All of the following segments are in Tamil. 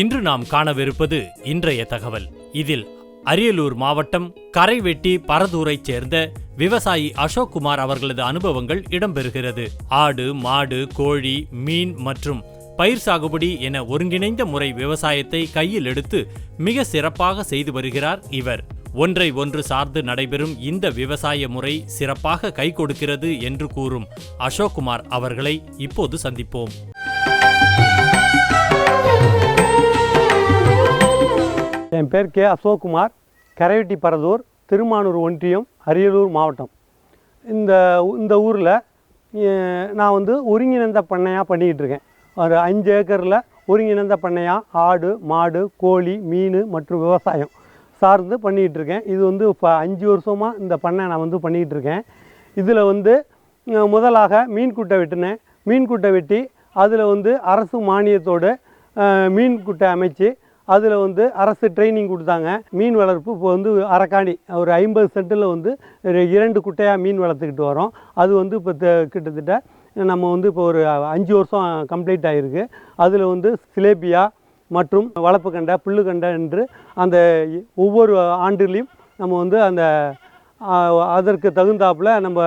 இன்று நாம் காணவிருப்பது இன்றைய தகவல். இதில் அரியலூர் மாவட்டம் கரைவெட்டி பரதூரைச் சேர்ந்த விவசாயி அசோக் குமார் அவர்களது அனுபவங்கள் இடம்பெறுகிறது. ஆடு மாடு கோழி மீன் மற்றும் பயிர் சாகுபடி என ஒருங்கிணைந்த முறை விவசாயத்தை கையில் எடுத்து மிக சிறப்பாக செய்து வருகிறார் இவர். ஒன்றை ஒன்று சார்ந்து நடைபெறும் இந்த விவசாய முறை சிறப்பாக கை கொடுக்கிறது என்று கூறும் அசோக்குமார் அவர்களை இப்போது சந்திப்போம். என் பேர் கே அசோக்குமார் கரைவெட்டி பரதூர் திருமானூர் ஒன்றியம் அரியலூர் மாவட்டம். இந்த இந்த ஊரில் நான் வந்து ஒருங்கிணைந்த பண்ணையாக பண்ணிக்கிட்டு இருக்கேன். ஒரு அஞ்சு ஏக்கரில் ஒருங்கிணைந்த பண்ணையாக ஆடு மாடு கோழி மீன் மற்றும் விவசாயம் சார்ந்து பண்ணிக்கிட்டு இருக்கேன். இது வந்து இப்போ அஞ்சு வருஷமாக இந்த பண்ணை நான் வந்து பண்ணிக்கிட்டு இருக்கேன். இதில் வந்து முதலாக மீன் குட்டை வெட்டினேன். மீன் குட்டை வெட்டி அதில் வந்து அரசு மானியத்தோடு மீன் குட்டை அமைச்சு அதில் வந்து அரசு ட்ரைனிங் கொடுத்தாங்க. மீன் வளர்ப்பு இப்போ வந்து அரக்காணி ஒரு ஐம்பது சென்ட்டில் வந்து இரண்டு குட்டையாக மீன் வளர்த்துக்கிட்டு வரோம். அது வந்து இப்போ த- கிட்டத்தட்ட நம்ம வந்து இப்போ ஒரு அஞ்சு வருஷம் கம்ப்ளீட் ஆகிருக்கு அதில் வந்து சிலேபியா மற்றும் வளர்ப்பு கண்டை புல்லு கண்டை என்று அந்த ஒவ்வொரு ஆண்டுலேயும் நம்ம வந்து அந்த அதற்கு தகுந்தாப்பில் நம்ம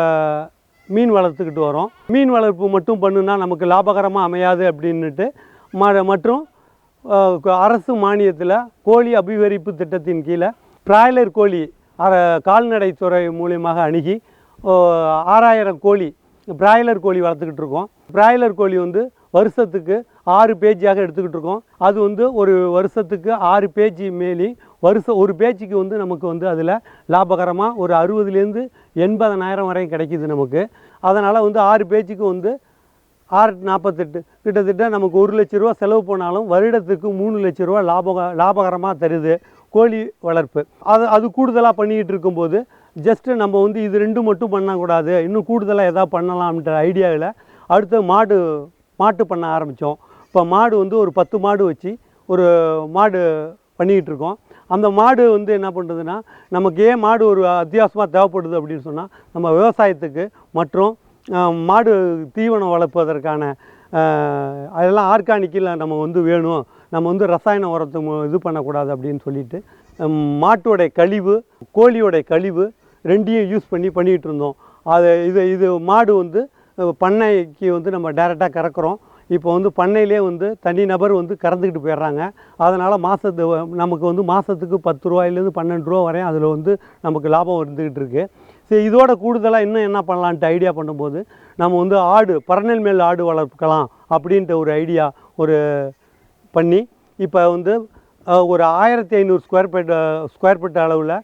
மீன் வளர்த்துக்கிட்டு வரோம். மீன் வளர்ப்பு மட்டும் பண்ணுனா நமக்கு லாபகரமாக அமையாது அப்படின்னுட்டு ம மற்றும் அரசு மானியத்தில் கோழி அபிவரிப்பு திட்டத்தின் கீழே பிராய்லர் கோழி அர கால்நடைத்துறை மூலியமாக அணுகி ஆறாயிரம் கோழி பிராய்லர் கோழி வளர்த்துக்கிட்டு இருக்கோம். பிராய்லர் கோழி வந்து வருஷத்துக்கு ஆறு பேஜியாக எடுத்துக்கிட்டு இருக்கோம். அது வந்து ஒரு வருஷத்துக்கு ஆறு பேஜி மேலி வருஷம் ஒரு பேஜிக்கு வந்து நமக்கு வந்து அதில் லாபகரமாக ஒரு அறுபதுலேருந்து எண்பதனாயிரம் வரையும் கிடைக்கிது நமக்கு. அதனால் வந்து ஆறு பேஜிக்கு வந்து ஆறு நாற்பத்தெட்டு. கிட்டத்தட்ட நமக்கு ஒரு லட்ச ரூபா செலவு போனாலும் வருடத்துக்கு மூணு லட்ச ரூபா லாபக லாபகரமாக தருது கோழி வளர்ப்பு. அது அது கூடுதலாக பண்ணிக்கிட்டு இருக்கும்போது ஜஸ்ட்டு நம்ம வந்து இது ரெண்டு மட்டும் பண்ணக்கூடாது இன்னும் கூடுதலாக எதாவது பண்ணலாம்ன்ற ஐடியாவில் அடுத்து மாடு மாட்டு பண்ண ஆரம்பித்தோம் இப்போ மாடு வந்து ஒரு பத்து மாடு வச்சு ஒரு மாடு பண்ணிக்கிட்டு இருக்கோம். அந்த மாடு வந்து என்ன பண்ணுறதுன்னா நமக்கு ஏன் மாடு ஒரு அத்தியாவசியமாக தேவைப்படுது அப்படின்னு சொன்னால் நம்ம விவசாயத்துக்கு மற்றும் மாடு தீவனம் வளர்ப்பதற்கான அதெல்லாம் ஆர்கானிக்கில் நம்ம வந்து வேணும். நம்ம வந்து ரசாயன உரத்தை இது பண்ணக்கூடாது அப்படின்னு சொல்லிட்டு மாட்டோடைய கழிவு கோழியோடைய கழிவு ரெண்டையும் யூஸ் பண்ணி பண்ணிகிட்டு இருந்தோம். அது இது இது மாடு வந்து பண்ணைக்கு வந்து நம்ம டைரெக்டாக கறக்குறோம். இப்போ வந்து பண்ணையிலே வந்து தனி நபர் வந்து கறந்துக்கிட்டு போயிடுறாங்க. அதனால் மாதத்து நமக்கு வந்து மாதத்துக்கு பத்து ரூபாயிலேருந்து பன்னெண்டு ரூபா வரையும் அதில் வந்து நமக்கு லாபம் இருந்துக்கிட்டு இருக்குது சரி இதோட கூடுதலாக இன்னும் என்ன பண்ணலான்ட்டு ஐடியா பண்ணும்போது நம்ம வந்து ஆடு பரநெல் மேல் ஆடு வளர்க்கலாம் அப்படின்ட்டு ஒரு ஐடியா ஒரு பண்ணி இப்போ வந்து ஒரு ஆயிரத்தி ஐநூறு ஸ்கொயர் ஃபீட் ஸ்கொயர் ஃபீட் அளவில்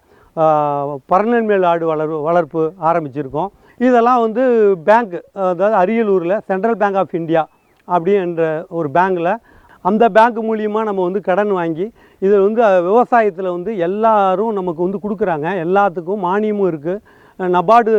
பரநெல் மேல் ஆடு வளர் வளர்ப்பு ஆரம்பிச்சிருக்கோம். இதெல்லாம் வந்து பேங்க் அதாவது அரியலூரில் சென்ட்ரல் பேங்க் ஆஃப் இந்தியா அப்படின்ற ஒரு பேங்க்கில் அந்த பேங்க் மூலியமாக நம்ம வந்து கடன் வாங்கி இதில் வந்து விவசாயத்தில் வந்து எல்லாரும் நமக்கு வந்து கொடுக்குறாங்க. எல்லாத்துக்கும் மானியமும் இருக்குது நபார்டு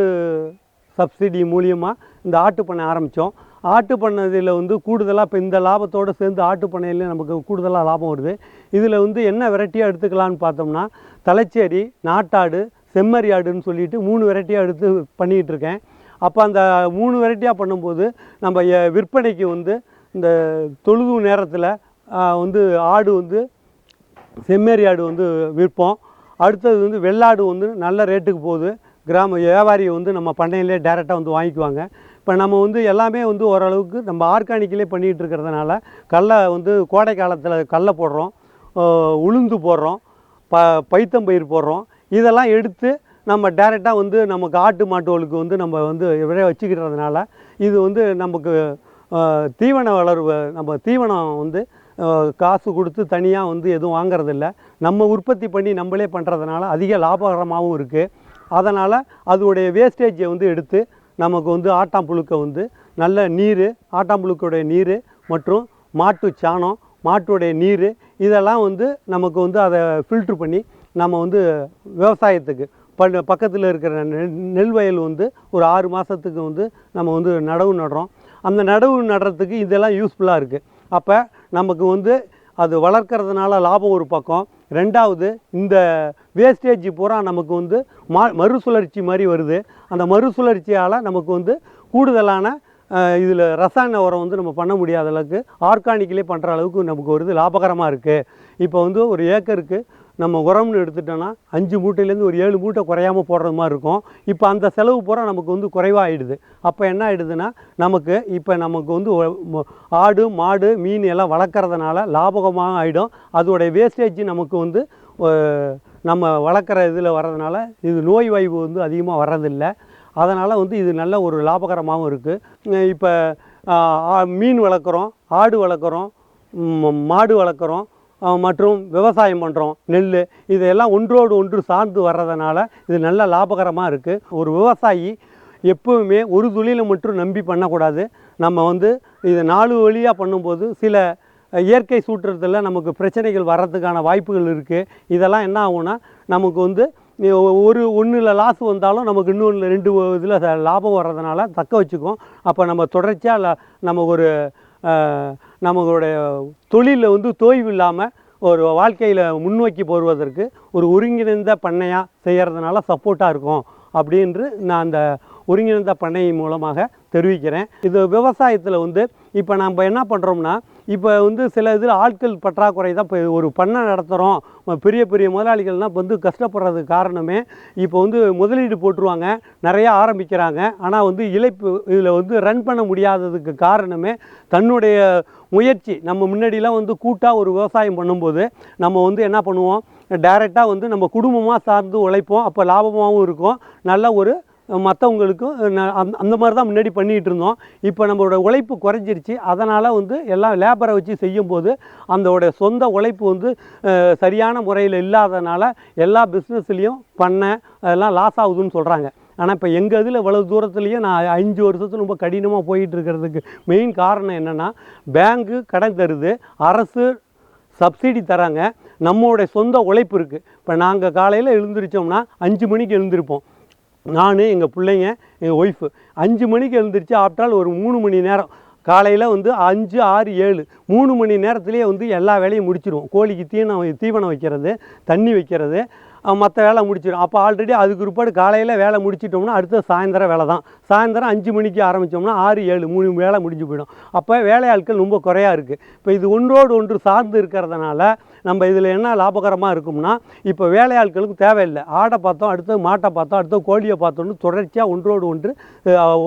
சப்சிடி மூலியமாக இந்த ஆட்டு பண்ணை ஆரம்பித்தோம். ஆட்டு பண்ணதில் வந்து கூடுதலாக இப்போ இந்த லாபத்தோடு சேர்ந்து ஆட்டு பண்ணையில நமக்கு கூடுதலாக லாபம் வருது. இதில் வந்து என்ன வெரைட்டியாக எடுத்துக்கலாம்னு பார்த்தோம்னா தலைச்சேரி நாட்டாடு செம்மறி ஆடுன்னு சொல்லிட்டு மூணு வெரைட்டியாக எடுத்து பண்ணிகிட்டு இருக்கேன். அப்போ அந்த மூணு வெரைட்டியாக பண்ணும்போது நம்ம விற்பனைக்கு வந்து இந்த தொழுது நேரத்தில் வந்து ஆடு வந்து செம்மறி ஆடு வந்து விற்போம். அடுத்தது வந்து வெள்ளாடு வந்து நல்ல ரேட்டுக்கு போகுது. கிராம வியாபாரி வந்து நம்ம பண்ணையிலே டேரெக்டாக வந்து வாங்கிக்குவாங்க. இப்போ நம்ம வந்து எல்லாமே வந்து ஓரளவுக்கு நம்ம ஆர்கானிக்கிலே பண்ணிகிட்டு இருக்கிறதுனால கடலை வந்து கோடை காலத்தில் கடலை போடுறோம் உளுந்து போடுறோம் ப பைத்தம்பயிர் போடுறோம். இதெல்லாம் எடுத்து நம்ம டேரெக்டாக வந்து நமக்கு ஆட்டு மாட்டுகளுக்கு வந்து நம்ம வந்து விளைய வச்சுக்கிறதுனால இது வந்து நமக்கு தீவன வளர்வு நம்ம தீவனம் வந்து காசு கொடுத்து தனியாக வந்து எதுவும் வாங்குறதில்ல. நம்ம உற்பத்தி பண்ணி நம்மளே பண்ணுறதுனால அதிக லாபகரமாகவும் இருக்குது அதனால் அதோடைய வேஸ்டேஜை வந்து எடுத்து நமக்கு வந்து ஆட்டாம்புழுக்கை வந்து நல்ல நீர் ஆட்டாம்புழுக்கோடைய நீர் மற்றும் மாட்டு சாணம் மாட்டுடைய நீர் இதெல்லாம் வந்து நமக்கு வந்து அதை ஃபில்ட்ரு பண்ணி நம்ம வந்து விவசாயத்துக்கு ப பக்கத்தில் இருக்கிற நெல் நெல் வயல் வந்து ஒரு ஆறு மாதத்துக்கு வந்து நம்ம வந்து நடவு நடுறோம். அந்த நடவு நடுறதுக்கு இதெல்லாம் யூஸ்ஃபுல்லாக இருக்குது அப்போ நமக்கு வந்து அது வளர்க்கறதுனால லாபம் ஒரு பக்கம் ரெண்டாவது இந்த வேஸ்டேஜ் பூரா நமக்கு வந்து மா மறுசுழற்சி மாதிரி வருது. அந்த மறுசுழற்சியால் நமக்கு வந்து கூடுதலான இதில் ரசாயன உரம் வந்து நம்ம பண்ண முடியாத அளவுக்கு ஆர்கானிக்கிலே பண்ணுற அளவுக்கு நமக்கு ஒரு இது லாபகரமாக இருக்குது இப்போ வந்து ஒரு ஏக்கருக்கு நம்ம உரம்னு எடுத்துட்டோன்னா அஞ்சு மூட்டையிலேருந்து ஒரு ஏழு மூட்டை குறையாம போடுறது மாதிரி இருக்கும். இப்போ அந்த செலவு பூரா நமக்கு வந்து குறைவாகிடுது அப்போ என்ன ஆகிடுதுன்னா நமக்கு இப்போ நமக்கு வந்து ஆடு மாடு மீன் எல்லாம் வளர்க்குறதுனால லாபகமாக ஆகிடும் அதோடைய வேஸ்டேஜ் நமக்கு வந்து நம்ம வளர்க்குற இதில் வர்றதுனால இது நோய் வாய்வு வந்து அதிகமாக வர்றதில்லை. அதனால் வந்து இது நல்ல ஒரு லாபகரமாகவும் இருக்குது இப்போ மீன் வளர்க்குறோம் ஆடு வளர்க்குறோம் மாடு வளர்க்குறோம் மற்றும் விவசாயம் பண்ணுறோம் நெல் இதெல்லாம் ஒன்றோடு ஒன்று சார்ந்து வர்றதுனால இது நல்ல லாபகரமாக இருக்குது ஒரு விவசாயி எப்பவுமே ஒரு தொழிலை மட்டும் நம்பி பண்ணக்கூடாது. நம்ம வந்து இது நாலு வழியாக பண்ணும்போது சில இயற்கை சூற்றத்தில் நமக்கு பிரச்சனைகள் வர்றதுக்கான வாய்ப்புகள் இருக்குது இதெல்லாம் என்ன ஆகும்னா நமக்கு வந்து ஒரு ஒன்றில் லாஸ் வந்தாலும் நமக்கு இன்னொன்று ரெண்டு இதில் லாபம் வர்றதுனால தக்க வச்சுக்கும் அப்போ நம்ம தொடர்ச்சியாக நம்ம ஒரு நம்மளுடைய தொழிலில் வந்து தோய்வு இல்லாமல் ஒரு வாழ்க்கையில் முன்னோக்கி போடுவதற்கு ஒரு ஒருங்கிணைந்த பண்ணையாக செய்கிறதுனால சப்போர்ட்டாக இருக்கும் அப்படின்று நான் அந்த ஒருங்கிணைந்த பண்ணை மூலமாக தெரிவிக்கிறேன். இது விவசாயத்தில் வந்து இப்போ நம்ம என்ன பண்ணுறோம்னா இப்போ வந்து சில இதில் ஆட்கள் பற்றாக்குறை தான் இப்போ ஒரு பண்ணை நடத்துகிறோம். பெரிய பெரிய முதலாளிகள்லாம் இப்போ வந்து கஷ்டப்படுறதுக்கு காரணமே இப்போ வந்து முதலீடு போட்டுருவாங்க. நிறையா ஆரம்பிக்கிறாங்க. ஆனால் வந்து இழைப்பு இதில் வந்து ரன் பண்ண முடியாததுக்கு காரணமே தன்னுடைய முயற்சி. நம்ம முன்னாடிலாம் வந்து கூட்டாக ஒரு விவசாயம் பண்ணும்போது நம்ம வந்து என்ன பண்ணுவோம்? டைரெக்டாக வந்து நம்ம குடும்பமாக சார்ந்து உழைப்போம். அப்போ லாபமாகவும் இருக்கும். நல்ல ஒரு மற்றவங்களுக்கும் அந்த- அந்த மாதிரி தான் முன்னாடி பண்ணிகிட்டு இருந்தோம். இப்போ நம்மளோட உழைப்பு குறைஞ்சிருச்சு. அதனால் வந்து எல்லாம் லேபரை வச்சு செய்யும்போது அந்தோடைய சொந்த உழைப்பு வந்து சரியான முறையில் இல்லாதனால எல்லா பிஸ்னஸ்லேயும் பண்ண அதெல்லாம் லாஸ் ஆகுதுன்னு சொல்கிறாங்க ஆனால் இப்போ எங்கள் இதில் இவ்வளவு தூரத்துலேயும் நான் அஞ்சு வருஷத்துக்கு ரொம்ப கடினமாக போயிட்டு இருக்கிறதுக்கு மெயின் காரணம் என்னென்னா பேங்க்கு கடன் தருது அரசு சப்சிடி தராங்க. நம்மளுடைய சொந்த உழைப்பு இருக்குது இப்போ நாங்கள் காலையில் எழுந்திரிச்சோம்னா அஞ்சு மணிக்கு எழுந்திருப்போம். நான் எங்கள் பிள்ளைங்க எங்கள் ஒய்ஃபு அஞ்சு மணிக்கு எழுந்திரிச்சு ஆப்டால் ஒரு மூணு மணி நேரம். காலையில் வந்து அஞ்சு ஆறு ஏழு மூணு மணி நேரத்துலேயே வந்து எல்லா வேலையும் முடிச்சிடுவோம் கோழிக்கு தீவனம் தீவனம் வைக்கிறது தண்ணி வைக்கிறது மற்ற வேலை முடிச்சிடும் அப்போ ஆல்ரெடி அதுக்கு பிற்பாடு காலையில் வேலை முடிச்சிட்டோம்னா அடுத்த சாயந்தரம் வேலை தான். சாயந்தரம் அஞ்சு மணிக்கு ஆரம்பித்தோம்னா ஆறு ஏழு மூணு வேலை முடிஞ்சு போயிடும். அப்போ வேலையாட்கள் ரொம்ப குறையா இருக்குது இப்போ இது ஒன்றோடு ஒன்று சார்ந்து இருக்கிறதுனால நம்ம இதில் என்ன லாபகரமாக இருக்கும்னா இப்போ வேலையாட்களுக்கு தேவையில்லை. ஆடை பார்த்தோம் அடுத்து மாட்டை பார்த்தோம் அடுத்து கோழியை பார்த்தோன்னு தொடர்ச்சியாக ஒன்றோடு ஒன்று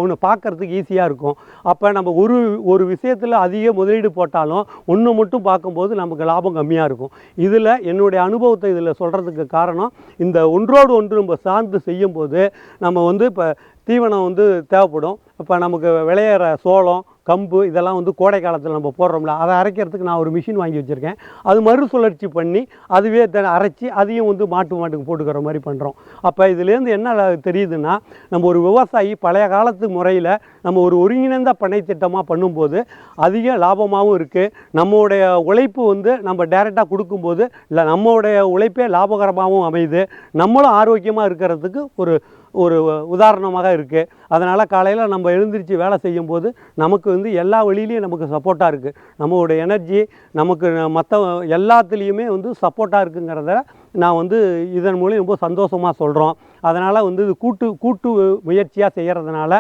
ஒன்று பார்க்கறதுக்கு ஈஸியாக இருக்கும். அப்போ நம்ம ஒரு ஒரு விஷயத்தில் அதிக முதலீடு போட்டாலும் ஒன்று மட்டும் பார்க்கும்போது நமக்கு லாபம் கம்மியாக இருக்கும். இதில் என்னுடைய அனுபவத்தை இதில் சொல்கிறதுக்கு காரணம் இந்த ஒன்றோடு ஒன்று நம்ம சார்ந்து செய்யும்போது நம்ம வந்து இப்போ தீவனம் வந்து தேவைப்படும். இப்போ நமக்கு விளையிற சோளம் கம்பு இதெல்லாம் வந்து கோடை காலத்தில் நம்ம போடுறோம்ல அதை அரைக்கிறதுக்கு நான் ஒரு மிஷின் வாங்கி வச்சுருக்கேன். அது மறுசுழற்சி பண்ணி அதுவே த அரைச்சி அதையும் வந்து மாட்டு மாட்டுக்கு போட்டுக்கிற மாதிரி பண்ணுறோம் அப்போ இதுலேருந்து என்ன தெரியுதுன்னா நம்ம ஒரு விவசாயி பழைய காலத்து முறையில் நம்ம ஒரு ஒருங்கிணைந்த பண்ணை திட்டமாக பண்ணும்போது அதிக லாபமாகவும் இருக்குது நம்மளுடைய உழைப்பு வந்து நம்ம டைரெக்டாக கொடுக்கும்போது இல்லை நம்மளுடைய உழைப்பே லாபகரமாகவும் அமையுது. நம்மளும் ஆரோக்கியமாக இருக்கிறதுக்கு ஒரு ஒரு உதாரணமாக இருக்குது அதனால் காலையில் நம்ம எழுந்திரிச்சு வேலை செய்யும்போது நமக்கு வந்து எல்லா வழியிலையும் நமக்கு சப்போர்ட்டாக இருக்குது நம்மளோட எனர்ஜி நமக்கு மற்ற எல்லாத்துலேயுமே வந்து சப்போர்ட்டாக இருக்குங்கிறத நான் வந்து இதன் மூலம் ரொம்ப சந்தோஷமாக சொல்கிறோம் அதனால் வந்து இது கூட்டு கூட்டு முயற்சியாக செய்கிறதுனால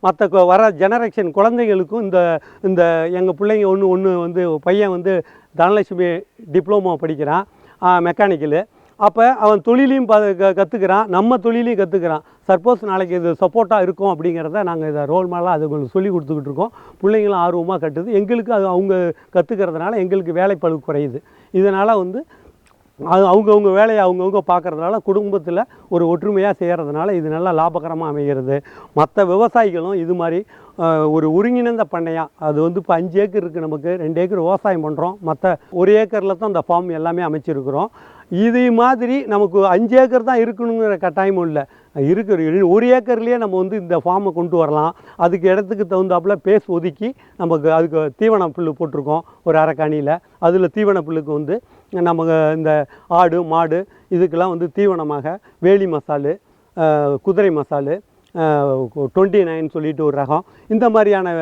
மற்ற வர ஜெனரேஷன் குழந்தைகளுக்கும் இந்த இந்த எங்கள் பிள்ளைங்க ஒன்று ஒன்று வந்து பையன் வந்து தனலட்சுமி டிப்ளமோ படிக்கிறான். மெக்கானிக்கலு அப்போ அவன் தொழிலையும் ப க- கற்றுக்கிறான் நம்ம தொழிலையும் கற்றுக்கிறான் சப்போஸ் நாளைக்கு இது சப்போர்ட்டாக இருக்கும் அப்படிங்கிறத நாங்கள் இதை ரோல் மாடலாக அது உங்களுக்கு சொல்லி கொடுத்துக்கிட்டு இருக்கோம். பிள்ளைங்களும் ஆர்வமாக கட்டுது. எங்களுக்கு அது அவங்க கற்றுக்கிறதுனால எங்களுக்கு வேலைப்பழு குறையுது. இதனால் வந்து அது அவங்கவுங்க வேலையை அவங்கவுங்க பார்க்கறதுனால குடும்பத்தில் ஒரு ஒற்றுமையாக செய்கிறதுனால இது நல்லா லாபகரமாக அமைகிறது. மற்ற விவசாயிகளும் இது மாதிரி ஒரு ஒருங்கிணைந்த பண்ணையாக அது வந்து இப்போ அஞ்சு ஏக்கர் இருக்குது நமக்கு ரெண்டு ஏக்கர் விவசாயம் பண்ணுறோம் மற்ற ஒரு ஏக்கரில் தான் அந்த ஃபார்ம் எல்லாமே அமைச்சிருக்கிறோம். இது மாதிரி நமக்கு அஞ்சு ஏக்கர் தான் இருக்கணுங்கிற கட்டாயமும் இல்லை. இருக்கிற ஒரு ஏக்கர்லேயே நம்ம வந்து இந்த ஃபார்மை கொண்டு வரலாம். அதுக்கு இடத்துக்கு தகுந்தாப்புல பேஸ் ஒதுக்கி நமக்கு அதுக்கு தீவன புல் போட்டிருக்கோம் ஒரு அரைக்காணியில் அதில் தீவன புல்லுக்கு வந்து நமக்கு இந்த ஆடு மாடு இதுக்கெல்லாம் வந்து தீவனமாக வேலி மசாலு குதிரை மசாலு டுவெண்ட்டி நைன் சொல்லிட்டு ஒரு ரகம். இந்த மாதிரியான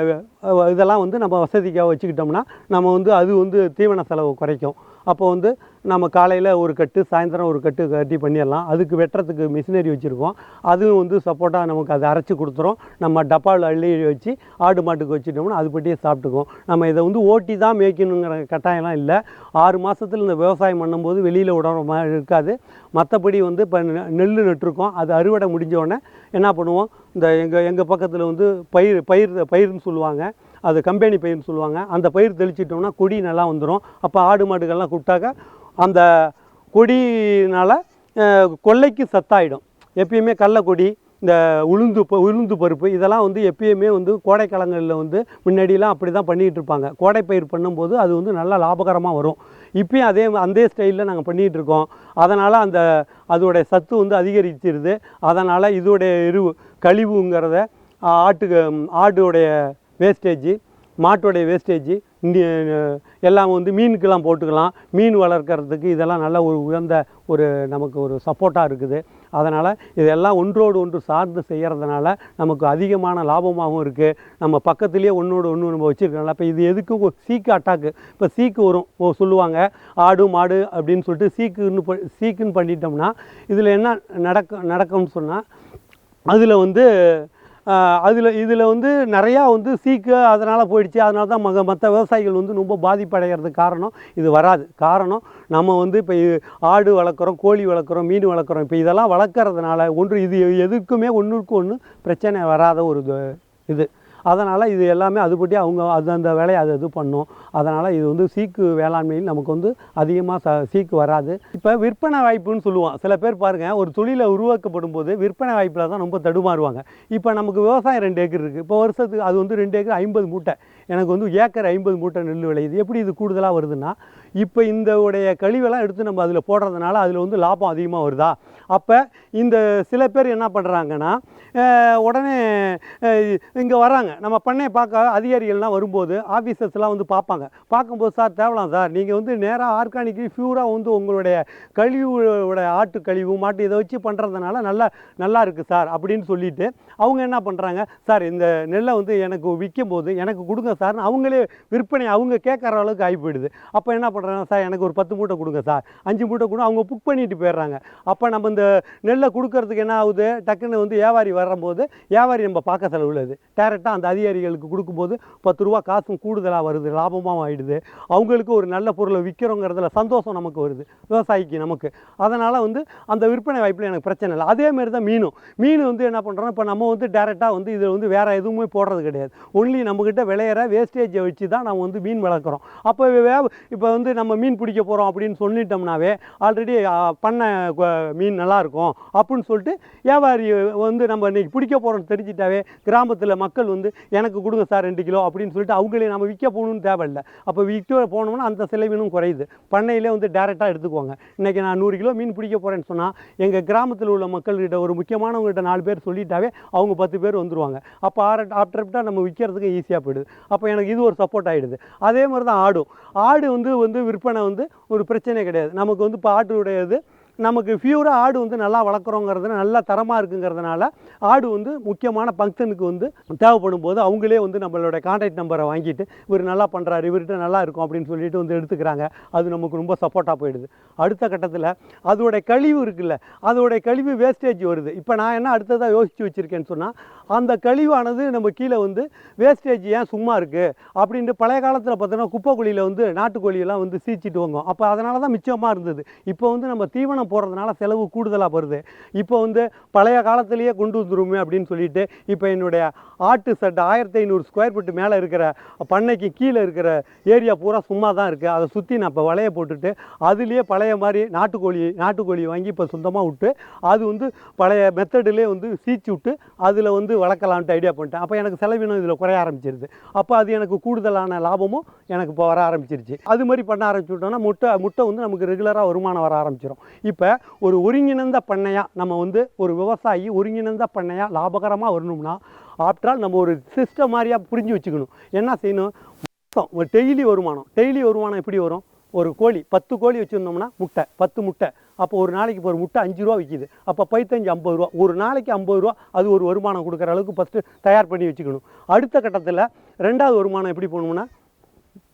இதெல்லாம் வந்து நம்ம வசதிக்காக வச்சுக்கிட்டோம்னா நம்ம வந்து அது வந்து தீவன செலவு குறைக்கும். அப்போ வந்து நம்ம காலையில் ஒரு கட்டு சாயந்தரம் ஒரு கட்டு கட்டி பண்ணிடலாம். அதுக்கு வெட்டுறதுக்கு மிஷினரி வச்சுருக்கோம். அதுவும் வந்து சப்போர்ட்டாக நமக்கு அதை அரைச்சி கொடுத்துரும். நம்ம டப்பாவில் அள்ளி வச்சு ஆடு மாட்டுக்கு வச்சுட்டோம்னா அது பட்டியே சாப்பிட்டுக்கும். நம்ம இதை வந்து ஓட்டி தான் மேய்க்கணுங்கிற கட்டாயம்லாம் இல்லை. ஆறு மாதத்தில் இந்த விவசாயம் பண்ணும்போது வெளியில் விடுற மாதிரி இருக்காது. மற்றபடி வந்து இப்போ நெல் நட்டுருக்கோம். அது அறுவடை முடிஞ்சோடனே என்ன பண்ணுவோம்? இந்த எங்கள் எங்கள் பக்கத்தில் வந்து பயிர் பயிர் பயிர்னு சொல்லுவாங்க. அது கம்பெனி பயிர்னு சொல்லுவாங்க. அந்த பயிர் தெளிச்சிட்டோம்னா கொடி நல்லா வந்துடும் அப்போ ஆடு மாடுகள்லாம் கூப்பிட்டாக்க அந்த கொடினால் கொல்லைக்கு சத்தாயிடும். எப்பயுமே கடலக்கொடி இந்த உளுந்து ப- உளுந்து பருப்பு இதெல்லாம் வந்து எப்பயுமே வந்து கோடைக்காலங்களில் வந்து முன்னாடிலாம் அப்படி தான் பண்ணிகிட்டு இருப்பாங்க. கோடை பயிர் பண்ணும்போது அது வந்து நல்லா லாபகரமாக வரும். இப்பயும் அதே அந்த ஸ்டைலில் நாங்கள் பண்ணிகிட்டு இருக்கோம். அதனால் அந்த அதோடைய சத்து வந்து அதிகரிச்சிருது. அதனால் இதோடைய எரு கழிவுங்கிறத ஆட்டுக்கு ஆடுடைய வேஸ்டேஜ் மாட்டோடைய வேஸ்டேஜ் எல்லாம் வந்து மீனுக்கெல்லாம் போட்டுக்கலாம். மீன் வளர்க்கறதுக்கு இதெல்லாம் நல்ல ஒரு உயர்ந்த ஒரு நமக்கு ஒரு சப்போர்ட்டாக இருக்குது. அதனால் இதெல்லாம் ஒன்றோடு ஒன்று சார்ந்து செய்கிறதுனால நமக்கு அதிகமான லாபமாகவும் இருக்குது நம்ம பக்கத்துலேயே ஒன்றோடு ஒன்று நம்ம வச்சுருக்கோம்ல. இப்போ இது எதுக்கு சீக்கு அட்டாக்கு இப்போ சீக்கு வரும். ஓ சொல்லுவாங்க ஆடு மாடு அப்படின்னு சொல்லிட்டு சீக்குன்னு சீக்குன்னு பண்ணிட்டோம்னா இதில் என்ன நடக்க நடக்கும்னு சொன்னால் அதில் வந்து அதில் இதில் வந்து நிறையா வந்து சீக்கு அதனால் போயிடுச்சு. அதனால தான் மக மற்ற விவசாயிகள் வந்து ரொம்ப பாதிப்படைகிறதுக்கு காரணம் இது வராது. காரணம் நம்ம வந்து இப்போ ஆடு வளர்க்குறோம் கோழி வளர்க்குறோம் மீன் வளர்க்குறோம். இப்போ இதெல்லாம் வளர்க்குறதுனால ஒன்று இது எதுக்குமே ஒன்றுக்கு ஒன்று பிரச்சனை வராத ஒரு இது இது. அதனால் இது எல்லாமே அதுபடி அவங்க அது அந்த வேலையை அது இது பண்ணும். அதனால் இது வந்து சீக்கு வேளாண்மையில் நமக்கு வந்து அதிகமாக ச சீக்கு வராது. இப்போ விற்பனை வாய்ப்புன்னு சொல்லுவோம். சில பேர் பாருங்கள் ஒரு தொழிலை உருவாக்கப்படும் போது விற்பனை வாய்ப்பில் தான் ரொம்ப தடுமாறுவாங்க. இப்போ நமக்கு விவசாயம் ரெண்டு ஏக்கர் இருக்குது இப்போ வருஷத்துக்கு அது வந்து ரெண்டு ஏக்கர் ஐம்பது மூட்டை. எனக்கு வந்து ஏக்கர் ஐம்பது மூட்டை நெல் விளையுது. எப்படி இது கூடுதலாக வருதுன்னா இப்போ இந்த உடைய கழிவெல்லாம் எடுத்து நம்ம அதில் போடுறதுனால அதில் வந்து லாபம் அதிகமாக வருதா? அப்போ இந்த சில பேர் என்ன பண்ணுறாங்கன்னா உடனே இங்கே வராங்க நம்ம பண்ணையை பார்க்க அதிகாரிகள்லாம் வரும்போது ஆஃபீஸர்ஸ்லாம் வந்து பார்ப்பாங்க. பார்க்கும்போது சார் தேவலாம் சார். நீங்கள் வந்து நேராக ஆர்கானிக்கு ஃபியூராக வந்து உங்களுடைய கழிவோட ஆட்டு கழிவு மாட்டு இதை வச்சு பண்ணுறதுனால நல்லா நல்லா இருக்குது சார். அப்படின்னு சொல்லிட்டு அவங்க என்ன பண்ணுறாங்க சார் இந்த நெல்லை வந்து எனக்கு விற்கும் போது எனக்கு கொடுங்க சார்னு அவங்களே விற்பனை அவங்க கேட்குற அளவுக்கு ஆகி போயிடுது. அப்போ என்ன பண்ணுறாங்க சார் எனக்கு ஒரு பத்து மூட்டை கொடுங்க சார். அஞ்சு மூட்டை கொடுங்க அவங்க புக் பண்ணிட்டு போயிடுறாங்க. அப்போ நம்ம இந்த நெல்லை கொடுக்கறதுக்கு என்ன ஆகுது? டக்குன்னு வந்து வியாபாரி வரும்போது வியாபாரி நம்ம பார்க்க செலவுள்ளது டேரெக்டாக அந்த அதிகாரிகளுக்கு கொடுக்கும்போது பத்து ரூபா காசும் கூடுதலாக வருது லாபமாக ஆகிடுது அவங்களுக்கு ஒரு நல்ல பொருளை விற்கிறோங்கிறதுல சந்தோஷம் நமக்கு வருது விவசாயிக்கு நமக்கு. அதனால் வந்து அந்த விற்பனை வாய்ப்பில் எனக்கு பிரச்சனை இல்லை. அதே மாதிரி தான் மீனும். மீன் வந்து என்ன பண்ணுறோன்னா இப்போ நம்ம வந்து டேரெக்டாக வந்து இதில் வந்து வேறு எதுவுமே போடுறது கிடையாது. ஒன்லி நம்மக்கிட்ட விளையிற வேஸ்டேஜை வச்சு தான் நம்ம வந்து மீன் வளர்க்குறோம். அப்போ இப்போ வந்து நம்ம மீன் பிடிக்க போகிறோம் அப்படின்னு சொல்லிட்டோம்னாவே ஆல்ரெடி பண்ண மீன் நல்லாயிருக்கும் அப்படின்னு சொல்லிட்டு வியாபாரி வந்து நம்ம இன்னைக்கு பிடிக்க போகிறோம்னு தெரிஞ்சிட்டாவே கிராமத்தில் மக்கள் வந்து எனக்கு கொடுங்க சார் ரெண்டு கிலோ அப்படின்னு சொல்லிட்டு அவங்களே நம்ம விற்க போகணும்னு தேவையில்லை. அப்போ விற்க போனோம்னா அந்த செலவினும் குறையுது. பண்ணையிலே வந்து டேரெக்டாக எடுத்துக்குவாங்க இன்றைக்கி நான் நூறு கிலோ மீன் பிடிக்க போகிறேன்னு சொன்னால் எங்கள் கிராமத்தில் உள்ள மக்கள்கிட்ட ஒரு முக்கியமானவங்ககிட்ட நாலு பேர் சொல்லிட்டாவே அவங்க பத்து பேர் வந்துருவாங்க. அப்போ ஆர ஆஃப்டர்பிட்டாக நம்ம விற்கிறதுக்கு ஈஸியாக போயிடுது. அப்போ எனக்கு இது ஒரு சப்போர்ட் ஆகிடுது அதே மாதிரி தான் ஆடும். ஆடு வந்து வந்து விற்பனை வந்து ஒரு பிரச்சனை கிடையாது. நமக்கு வந்து இப்போ ஆட்டுடையது நமக்கு ஃபியூராக ஆடு வந்து நல்லா வளர்க்குறோங்கிறது நல்லா தரமாக இருக்குங்கிறதுனால ஆடு வந்து முக்கியமான ஃபங்க்ஷனுக்கு வந்து தேவைப்படும் போது அவங்களே வந்து நம்மளோட கான்டாக்ட் நம்பரை வாங்கிட்டு இவர் நல்லா பண்ணுறாரு இவர்கிட்ட நல்லா இருக்கும் அப்படின்னு சொல்லிட்டு வந்து எடுத்துக்கிறாங்க. அது நமக்கு ரொம்ப சப்போர்ட்டாக போயிடுது. அடுத்த கட்டத்தில் அதோடைய கழிவு இருக்குல்ல அதோடைய கழிவு வேஸ்டேஜ் வருது. இப்போ நான் என்ன அடுத்ததாக யோசித்து வச்சுருக்கேன்னு சொன்னால் அந்த கழிவானது நம்ம கீழே வந்து வேஸ்டேஜ் ஏன் சும்மா இருக்குது அப்படின்ட்டு பழைய காலத்தில் பார்த்தோன்னா குப்பை குழியில் வந்து நாட்டுக்கோழியெல்லாம் வந்து சீச்சிட்டு வாங்கும் அப்போ அதனால தான் மிச்சமாக இருந்தது. இப்போ வந்து நம்ம தீவனம் போடுறதுனால செலவு கூடுதலாக வருது. இப்போ வந்து பழைய காலத்திலேயே கொண்டு வந்துருமே அப்படின்னு சொல்லிட்டு இப்போ என்னுடைய ஆட்டு செட் ஆயிரத்தி ஐநூறு ஸ்கொயர் ஃபீட் மேலே இருக்கிற பண்ணைக்கு கீழே இருக்கிற ஏரியா பூரா சும்மா தான் இருக்குது அதை சுற்றி நான் இப்போ வலையை போட்டுட்டு அதுலேயே பழைய மாதிரி நாட்டுக்கோழி நாட்டுக்கோழி வாங்கி இப்போ சொந்தமாக விட்டு அது வந்து பழைய மெத்தடிலே வந்து சீச்சு விட்டு அதில் வந்து வளர்க்கலான்ட்டு ஐடியா பண்ணிட்டேன். அப்போ எனக்கு செலவினம் இதில் குறைய ஆரம்பிச்சிருது. அப்போ அது எனக்கு கூடுதலான லாபமும் எனக்கு இப்போ வர ஆரம்பிச்சிருச்சு. அது மாதிரி பண்ண ஆரம்பிச்சுட்டோம்னா முட்டை முட்டை வந்து நமக்கு ரெகுலராக வருமானம் வர ஆரம்பிச்சிடும் இப்போ ஒரு ஒருங்கிணைந்த பண்ணையாக நம்ம வந்து ஒரு விவசாயி ஒருங்கிணைந்த பண்ணையாக லாபகரமாக வரணும்னா ஆஃப்டர் நம்ம ஒரு சிஸ்டம் மாதிரியாக புரிஞ்சு வச்சுக்கணும். என்ன செய்யணும்? மொத்தம் ஒரு டெய்லி வருமானம். டெய்லி வருமானம் எப்படி வரும்? ஒரு கோழி பத்து கோழி வச்சுருந்தோம்னா முட்டை பத்து முட்டை. அப்போ ஒரு நாளைக்கு இப்போ ஒரு முட்டை அஞ்சு ரூபா விற்கிது அப்போ பைத்தஞ்சு ஐம்பது ரூபா. ஒரு நாளைக்கு ஐம்பது ரூபா அது ஒரு வருமானம் கொடுக்குற அளவுக்கு ஃபஸ்ட்டு தயார் பண்ணி வச்சுக்கணும். அடுத்த கட்டத்தில் ரெண்டாவது வருமானம் எப்படி போகணும்னா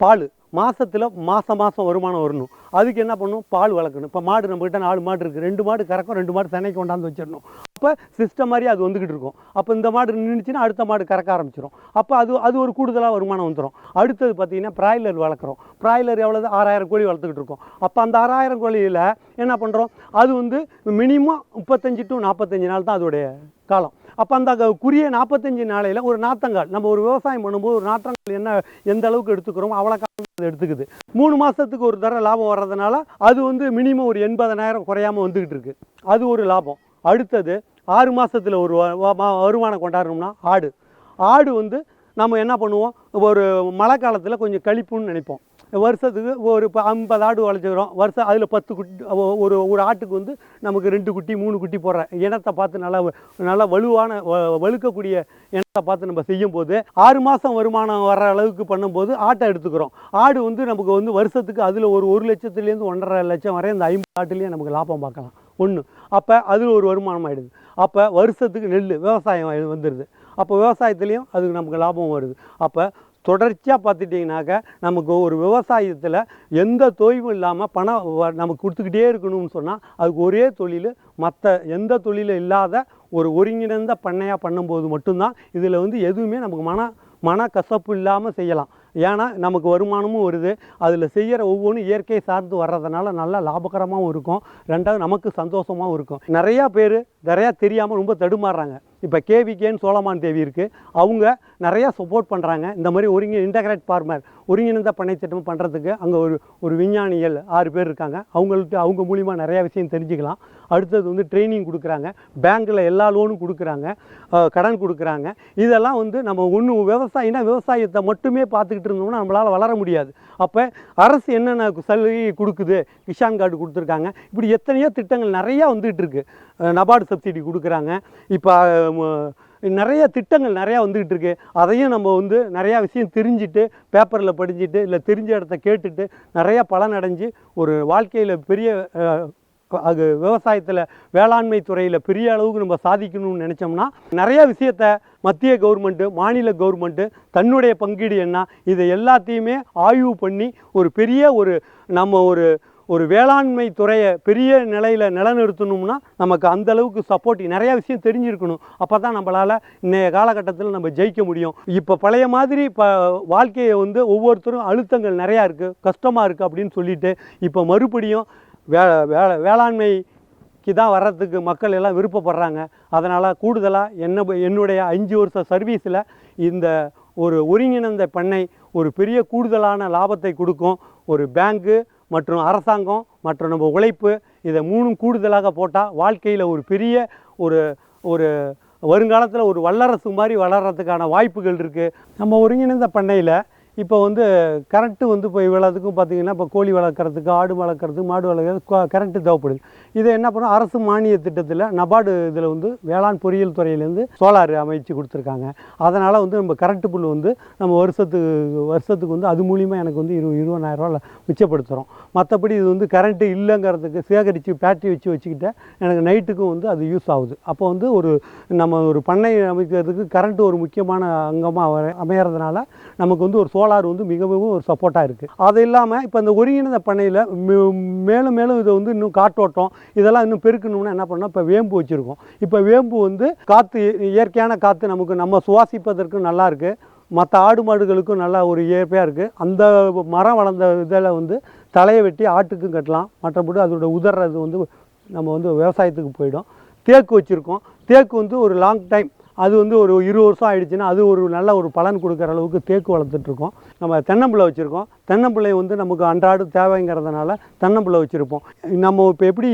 பால். மாதத்தில் மாதம் மாதம் வருமானம் வரணும். அதுக்கு என்ன பண்ணணும்? பால் வளர்க்கணும். இப்போ மாடு நம்மக்கிட்ட நாலு மாடு இருக்குது ரெண்டு மாடு கறக்கும் ரெண்டு மாடு தினைக்கு கொண்டாந்து வச்சிடணும். அப்போ சிஸ்டம் மாதிரி அது வந்துக்கிட்டு இருக்கும். அப்போ இந்த மாடு நின்றுச்சுன்னா அடுத்த மாடு கறக்க ஆரம்பிச்சிடும் அப்போ அது அது ஒரு கூடுதலாக வருமானம் வந்துடும் அடுத்தது பார்த்தீங்கன்னா ப்ராய்லர் வளர்க்குறோம். பிராய்லர் எவ்வளோ ஆறாயிரம் கோழி வளர்த்துக்கிட்டு இருக்கோம். அப்போ அந்த ஆறாயிரம் கோழியில் என்ன பண்ணுறோம் அது வந்து மினிமம் முப்பத்தஞ்சு டு நாற்பத்தஞ்சு நாள் தான் அதோடைய காலம். அப்போ அந்த குறிய நாற்பத்தஞ்சு நாளையில் ஒரு நாத்தங்கால். நம்ம ஒரு விவசாயம் பண்ணும்போது ஒரு நாற்றங்கால் என்ன எந்த அளவுக்கு எடுத்துக்கிறோமோ அவ்வளோ காலம் எடுத்துக்குது. மூணு மாதத்துக்கு ஒரு தடவை லாபம் வர்றதுனால அது வந்து மினிமம் ஒரு எண்பதனாயிரம் குறையாமல் வந்துக்கிட்டு இருக்கு. அது ஒரு லாபம். அடுத்தது ஆறு மாதத்தில் ஒரு வருமானம் கொண்டாடணும்னா ஆடு. ஆடு வந்து நம்ம என்ன பண்ணுவோம்? ஒரு மழை காலத்தில் கொஞ்சம் கழிப்புன்னு நினைப்போம். வருஷத்துக்கு ஒரு இப்போ ஐம்பது ஆடு வளைச்சிக்கிறோம் வருஷம் அதில் பத்து குட்டி ஒரு ஒரு ஆட்டுக்கு வந்து நமக்கு ரெண்டு குட்டி மூணு குட்டி போடுற இனத்தை பார்த்து நல்லா நல்லா வலுவான வ- வலுக்கக்கூடிய இனத்தை பார்த்து நம்ம செய்யும் போது ஆறு மாதம் வருமானம் வர அளவுக்கு பண்ணும்போது ஆட்டை எடுத்துக்கிறோம். ஆடு வந்து நமக்கு வந்து வருஷத்துக்கு அதில் ஒரு ஒரு லட்சத்துலேருந்து ஒன்றரை லட்சம் வரை இந்த ஐம்பது ஆட்டுலேயே நமக்கு லாபம் பார்க்கலாம். ஒன்று அப்போ அதில் ஒரு வருமானம் ஆகிடுது அப்போ வருஷத்துக்கு நெல் விவசாயம் வந்துடுது அப்போ விவசாயத்துலேயும் அதுக்கு நமக்கு லாபம் வருது. அப்போ தொடர்ச்சியாக பார்த்துட்டிங்கனாக்கா நமக்கு ஒரு விவசாயத்தில் எந்த தொய்வும் இல்லாமல் பணம் வ- நமக்கு கொடுத்துக்கிட்டே இருக்கணும்னு சொன்னால் அதுக்கு ஒரே தொழில் மற்ற எந்த தொழிலும் இல்லாத ஒரு ஒருங்கிணைந்த பண்ணையாக பண்ணும்போது மட்டும்தான் இதில் வந்து எதுவுமே நமக்கு மன மன கசப்பு இல்லாமல் செய்யலாம். ஏன்னா நமக்கு வருமானமும் வருது. அதில் செய்கிற ஒவ்வொன்றும் இயற்கை சார்ந்து வர்றதுனால நல்லா லாபகரமாகவும் இருக்கும். ரெண்டாவது நமக்கு சந்தோஷமாகவும் இருக்கும். நிறையா பேர் நிறையா தெரியாமல் ரொம்ப தடுமாறுறாங்க. இப்போ கேவிகேன்னு சோழமான் தேவி இருக்குது அவங்க நிறையா சப்போர்ட் பண்ணுறாங்க இந்த மாதிரி ஒருங்கி இன்டகிரேட் ஃபார்மர் ஒருங்கிணைந்த பண்ணை திட்டம் பண்ணுறதுக்கு அங்கே ஒரு ஒரு விஞ்ஞானிகள் ஆறு பேர் இருக்காங்க. அவங்கள்ட்ட அவங்க மூலிமா நிறையா விஷயம் தெரிஞ்சுக்கலாம். அடுத்தது வந்து ட்ரைனிங் கொடுக்குறாங்க. பேங்க்கில் எல்லா லோனும் கொடுக்குறாங்க. கடன் கொடுக்குறாங்க. இதெல்லாம் வந்து நம்ம ஒன்று விவசாயினா விவசாயத்தை மட்டுமே பார்த்துக்கிட்டு இருந்தோம்னா நம்மளால் வளர முடியாது. அப்போ அரசு என்னென்ன சலுகை கொடுக்குது? கிஷான் கார்டு கொடுத்துருக்காங்க. இப்படி எத்தனையோ திட்டங்கள் நிறையா வந்துகிட்டு இருக்குது நபார்டு சப்சிடி கொடுக்குறாங்க. இப்போ நிறைய திட்டங்கள் நிறையா வந்துக்கிட்டு இருக்கு. அதையும் நம்ம வந்து நிறையா விஷயம் தெரிஞ்சுட்டு பேப்பரில் படிச்சுட்டு இல்லை தெரிஞ்ச இடத்த கேட்டுட்டு நிறையா பலனடைஞ்சு ஒரு வாழ்க்கையில் பெரிய அது விவசாயத்தில் வேளாண்மை துறையில் பெரிய அளவுக்கு நம்ம சாதிக்கணும்னு நினச்சோம்னா நிறைய விஷயத்த மத்திய கவர்மெண்ட்டு மாநில கவர்மெண்ட்டு தன்னுடைய பங்கீடு என்ன இதை எல்லாத்தையுமே ஆய்வு பண்ணி ஒரு பெரிய ஒரு நம்ம ஒரு ஒரு வேளாண்மை துறையை பெரிய நிலையில் நிலநிறுத்தணும்னா நமக்கு அந்த அளவுக்கு சப்போர்ட் நிறைய விஷயம் தெரிஞ்சிருக்கணும். அப்போ தான் நம்மளால் இன்றைய காலகட்டத்தில் நம்ம ஜெயிக்க முடியும். இப்போ பழைய மாதிரி இப்போ வாழ்க்கையை வந்து ஒவ்வொருத்தரும் அழுத்தங்கள் நிறையா இருக்குது கஷ்டமாக இருக்குது அப்படின்னு சொல்லிட்டு இப்போ மறுபடியும் வே வே வேளாண்மைக்கு தான் வர்றதுக்கு மக்கள் எல்லாம் விருப்பப்படுறாங்க. அதனால் கூடுதலாக என்ன என்னுடைய அஞ்சு வருஷ சர்வீஸில் இந்த ஒரு ஒருங்கிணைந்த பண்ணை ஒரு பெரிய கூடுதலான லாபத்தை கொடுக்கும். ஒரு பேங்க்கு மற்றும் அரசாங்கம் மற்றும் நம்ம உழைப்பு இதை மூணும் கூடுதலாக போட்டால் வாழ்க்கையில் ஒரு பெரிய ஒரு ஒரு வருங்காலத்தில் ஒரு வல்லரசு மாதிரி வளர்கிறதுக்கான வாய்ப்புகள் இருக்குது நம்ம ஒருங்கிணைந்த பண்ணையில் இப்போ வந்து கரண்ட்டு வந்து இப்போ இவ்வளோத்துக்கும் பார்த்தீங்கன்னா இப்போ கோழி வளர்க்குறதுக்கு ஆடு வளர்க்குறதுக்கு மாடு வளர்க்குறது கரண்ட்டு தேவைப்படுது. இதை என்ன பண்ணோம்? அரசு மானிய திட்டத்தில் நபார்டு இதில் வந்து வேளாண் பொறியியல் துறையிலேருந்து சோலார் அமைச்சு கொடுத்துருக்காங்க. அதனால் வந்து நம்ம கரண்ட்டு புல் வந்து நம்ம வருஷத்துக்கு வருஷத்துக்கு வந்து அது மூலிமா எனக்கு வந்து இரு இருபதாயிரரூவா மிச்சப்படுத்துகிறோம் மற்றபடி இது வந்து கரண்ட்டு இல்லைங்கிறதுக்கு சேகரித்து பேட்டரி வச்சு வச்சுக்கிட்டால் எனக்கு நைட்டுக்கும் வந்து அது யூஸ் ஆகுது. அப்போ வந்து ஒரு நம்ம ஒரு பண்ணை அமைக்கிறதுக்கு கரண்ட்டு ஒரு முக்கியமான அங்கமாக அமையறதுனால நமக்கு வந்து ஒரு சோலார் வந்து மிகவும் ஒரு சப்போர்ட்டாக இருக்குது அது இல்லாமல் இப்போ இந்த ஒருங்கிணைந்த பண்ணையில் மேலும் மேலும் இதை வந்து இன்னும் காற்றோட்டம் இதெல்லாம் இன்னும் பெருக்கணும்னா என்ன பண்ணோம் இப்போ வேம்பு வச்சுருக்கோம். இப்போ வேம்பு வந்து காற்று இயற்கையான காற்று நமக்கு நம்ம சுவாசிப்பதற்கும் நல்லா இருக்குது மற்ற ஆடு மாடுகளுக்கும் நல்லா ஒரு இயற்கையாக இருக்குது அந்த மரம் வளர்ந்த இதில் வந்து தலையை வெட்டி ஆட்டுக்கும் கட்டலாம். மற்றபடி அதோட உதறது வந்து நம்ம வந்து விவசாயத்துக்கு போயிடும். தேக்கு வச்சுருக்கோம். தேக்கு வந்து ஒரு லாங் டைம் அது வந்து ஒரு இருபது வருஷம் ஆயிடுச்சுன்னா அது ஒரு நல்ல ஒரு பலன் கொடுக்குற அளவுக்கு தேக்கு வளர்த்துட்ருக்கோம். நம்ம தென்னம்பிள்ளை வச்சுருக்கோம். தென்னம்பிள்ளை வந்து நமக்கு அன்றாடு தேவைங்கிறதுனால தென்னம்பிள்ளை வச்சுருப்போம். நம்ம இப்போ எப்படி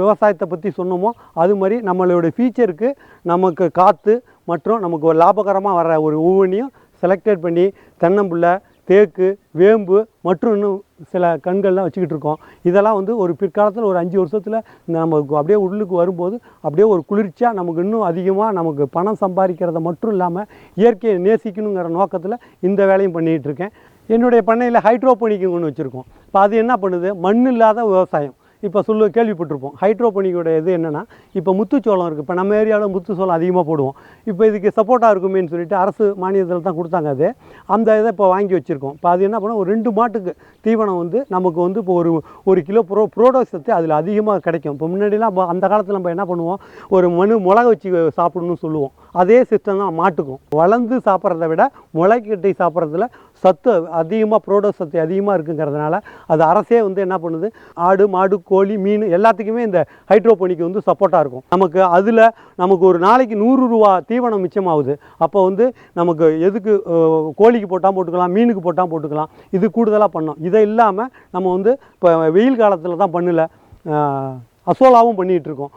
விவசாயத்தை பற்றி சொன்னோமோ அது மாதிரி நம்மளோட ஃபியூச்சருக்கு நமக்கு காற்று மற்றும் நமக்கு ஒரு லாபகரமாக வர ஒரு ஒவ்வொன்றையும் செலக்டட் பண்ணி தென்னம்பிள்ளை தேக்கு வேம்பு மற்றும் இன்னும் சில கண்கள்லாம் வச்சுக்கிட்டு இருக்கோம். இதெல்லாம் வந்து ஒரு பிற்காலத்தில் ஒரு அஞ்சு வருஷத்தில் நமக்கு அப்படியே உள்ளுக்கு வரும்போது அப்படியே ஒரு குளிர்ச்சியாக நமக்கு இன்னும் அதிகமாக நமக்கு பணம் சம்பாதிக்கிறத மட்டும் இல்லாமல் இயற்கையை நேசிக்கணுங்கிற நோக்கத்தில் இந்த வேலையும் பண்ணிகிட்டு இருக்கேன். என்னுடைய பண்ணையில் ஹைட்ரோபோனிக் ஒன்று வச்சுருக்கோம். இப்போ அது என்ன பண்ணுது? மண் இல்லாத விவசாயம். இப்போ சொல்லு கேள்விப்பட்டிருப்போம். ஹைட்ரோபோனிக்கோட இது என்னென்னா இப்போ முத்துச்சோளம் இருக்குது இப்போ நம்ம ஏரியாவில் முத்துச்சோளம் அதிகமாக போடுவோம். இப்போ இதுக்கு சப்போர்ட்டாக இருக்குமேன்னு சொல்லிட்டு அரசு மானியத்தில் தான் கொடுத்தாங்க அது. அந்த இதை இப்போ வாங்கி வச்சுருக்கோம். இப்போ அது என்ன பண்ணோம்? ஒரு ரெண்டு மாட்டுக்கு தீவனம் வந்து நமக்கு வந்து இப்போ ஒரு ஒரு கிலோ ப்ரோ புரோடோஸ் சத்து அதில் அதிகமாக கிடைக்கும். இப்போ முன்னாடிலாம் அந்த காலத்தில் நம்ம என்ன பண்ணுவோம்? ஒரு மனு மிளகா வச்சு சாப்பிடணும்னு சொல்லுவோம். அதே சிஸ்டம் தான் மாட்டுக்கும். வளர்ந்து சாப்பிட்றத விட முளைக்கட்டி சாப்பிட்றதுல சத்து அதிகமாக புரோடோஸ் சத்து அதிகமாக இருக்குங்கிறதுனால அது அரசே வந்து என்ன பண்ணுது? ஆடு மாடு கோழி மீன் எல்லாத்துக்குமே இந்த ஹைட்ரோபோனிக் வந்து சப்போர்ட்டாக இருக்கும். நமக்கு அதில் நமக்கு ஒரு நாளைக்கு நூறு ரூபா தீவனம் மிச்சமாகுது. அப்போ வந்து நமக்கு எதுக்கு கோழிக்கு போட்டால் போட்டுக்கலாம் மீனுக்கு போட்டால் போட்டுக்கலாம். இது கூடுதலாக பண்ணோம். இதை இல்லாமல் நம்ம வந்து இப்போ வெயில் காலத்தில் தான் பண்ணல. அசோலாவும் பண்ணிகிட்டு இருக்கோம்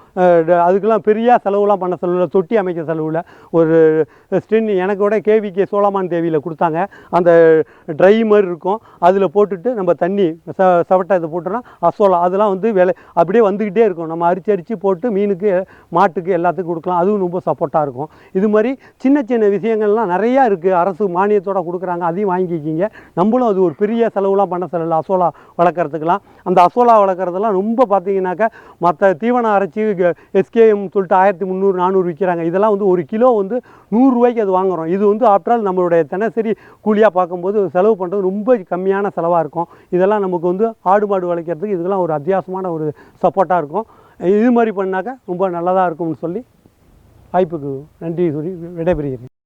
அதுக்கெல்லாம் பெரிய செலவுலாம் பண்ண செலவில் தொட்டி அமைக்க செலவில். ஒரு ஸ்டின் எனக்கு விட கேவிகே சோழமான் தேவியில் கொடுத்தாங்க. அந்த ட்ரை மாதிரி இருக்கும். அதில் போட்டுட்டு நம்ம தண்ணி ச சவட்டை இதை போட்டோன்னா அசோலா அதெல்லாம் வந்து விலை அப்படியே வந்துக்கிட்டே இருக்கும். நம்ம அரிச்சு அரிச்சு போட்டு மீனுக்கு மாட்டுக்கு எல்லாத்துக்கும் கொடுக்கலாம். அதுவும் ரொம்ப சப்போர்ட்டாக இருக்கும். இது மாதிரி சின்ன சின்ன விஷயங்கள்லாம் நிறையா இருக்குது அரசு மானியத்தோட கொடுக்குறாங்க. அதையும் வாங்கிக்கிங்க. நம்மளும் அது ஒரு பெரிய செலவுலாம் பண்ண செலவில் அசோலா வளர்க்குறதுக்கெலாம் அந்த அசோலா வளர்க்குறதெல்லாம் ரொம்ப பார்த்தீங்கன்னாக்கா மற்ற தீவனம் அரைச்சி எஸ்கேஎம் சொல்லிட்டு ஆயிரத்தி முந்நூறு நானூறு விற்கிறாங்க இதெல்லாம் வந்து ஒரு கிலோ வந்து நூறுரூவாய்க்கு அது வாங்குறோம். இது வந்து ஆஃப்டர் ஆல் நம்மளுடைய தினசரி கூலியாக பார்க்கும்போது செலவு பண்ணுறது ரொம்ப கம்மியான செலவாக இருக்கும். இதெல்லாம் நமக்கு வந்து ஆடு மாடு வளர்க்குறதுக்கு இதெல்லாம் ஒரு அத்தியாவசியமான ஒரு சப்போர்ட்டாக இருக்கும். இது மாதிரி பண்ணாக்கா ரொம்ப நல்லதாக இருக்கும்னு சொல்லி வாய்ப்புக்கு நன்றி சொல்லி விடைபெறுகிறேன்.